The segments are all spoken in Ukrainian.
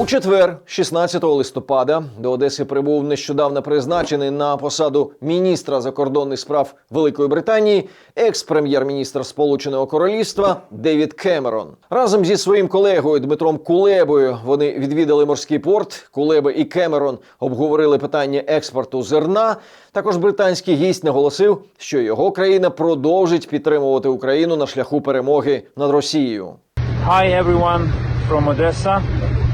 У четвер, 16 листопада, до Одеси прибув нещодавно призначений на посаду міністра закордонних справ Великої Британії, екс-прем'єр-міністр Сполученого Королівства Девід Кемерон. Разом зі своїм колегою Дмитром Кулебою вони відвідали морський порт. Кулеба і Кемерон обговорили питання експорту зерна. Також британський гість наголосив, що його країна продовжить підтримувати Україну на шляху перемоги над Росією. Hi everyone from Odessa.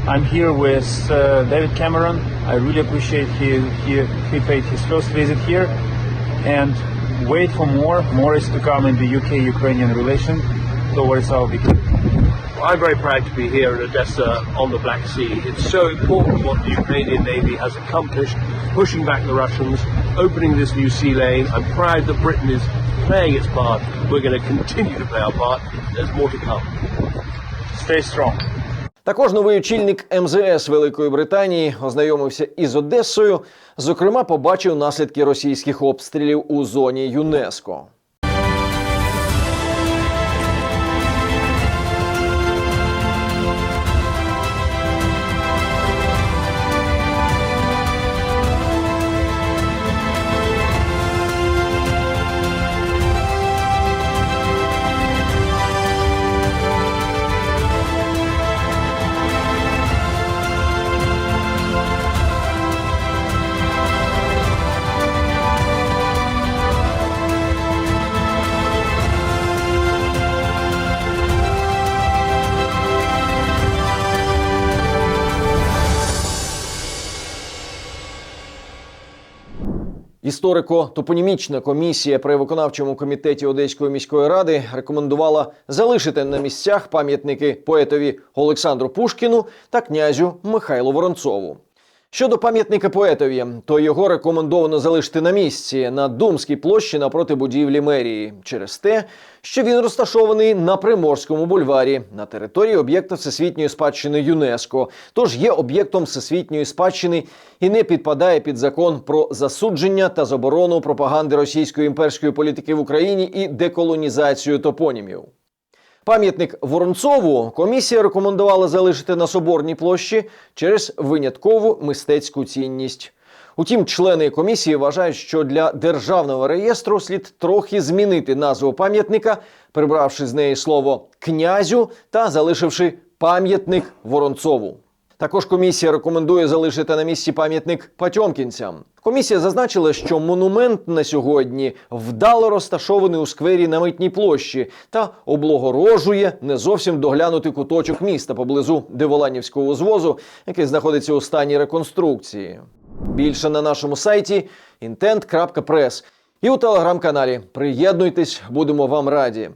I'm here with uh, David Cameron. I really appreciate he, he he paid his first visit here, and wait for more. More is to come in the UK-Ukrainian relation towards our victory. I'm very proud to be here in Odessa on the Black Sea. It's so important what the Ukrainian Navy has accomplished, pushing back the Russians, opening this new sea lane. I'm proud that Britain is playing its part. We're going to continue to play our part. There's more to come. Stay strong. Також новий очільник МЗС Великої Британії ознайомився із Одесою. Зокрема, побачив наслідки російських обстрілів у зоні ЮНЕСКО. Історико-топонімічна комісія при виконавчому комітеті Одеської міської ради рекомендувала залишити на місцях пам'ятники поетові Олександру Пушкіну та князю Михайлу Воронцову. Щодо пам'ятника поетові, то його рекомендовано залишити на місці на Думській площі напроти будівлі мерії, через те, що він розташований на Приморському бульварі на території об'єкта всесвітньої спадщини ЮНЕСКО, тож є об'єктом всесвітньої спадщини і не підпадає під закон про засудження та заборону пропаганди російської імперської політики в Україні і деколонізацію топонімів. Пам'ятник Воронцову комісія рекомендувала залишити на соборній площі через виняткову мистецьку цінність. Утім, члени комісії вважають, що для державного реєстру слід трохи змінити назву пам'ятника, прибравши з неї слово князю та залишивши пам'ятник Воронцову. Також комісія рекомендує залишити на місці пам'ятник Патьомкінцям. Комісія зазначила, що монумент на сьогодні вдало розташований у сквері на митній площі та облагорожує не зовсім доглянутий куточок міста поблизу Деволанівського узвозу, який знаходиться у стані реконструкції. Більше на нашому сайті intent.press і у телеграм-каналі. Приєднуйтесь, будемо вам раді.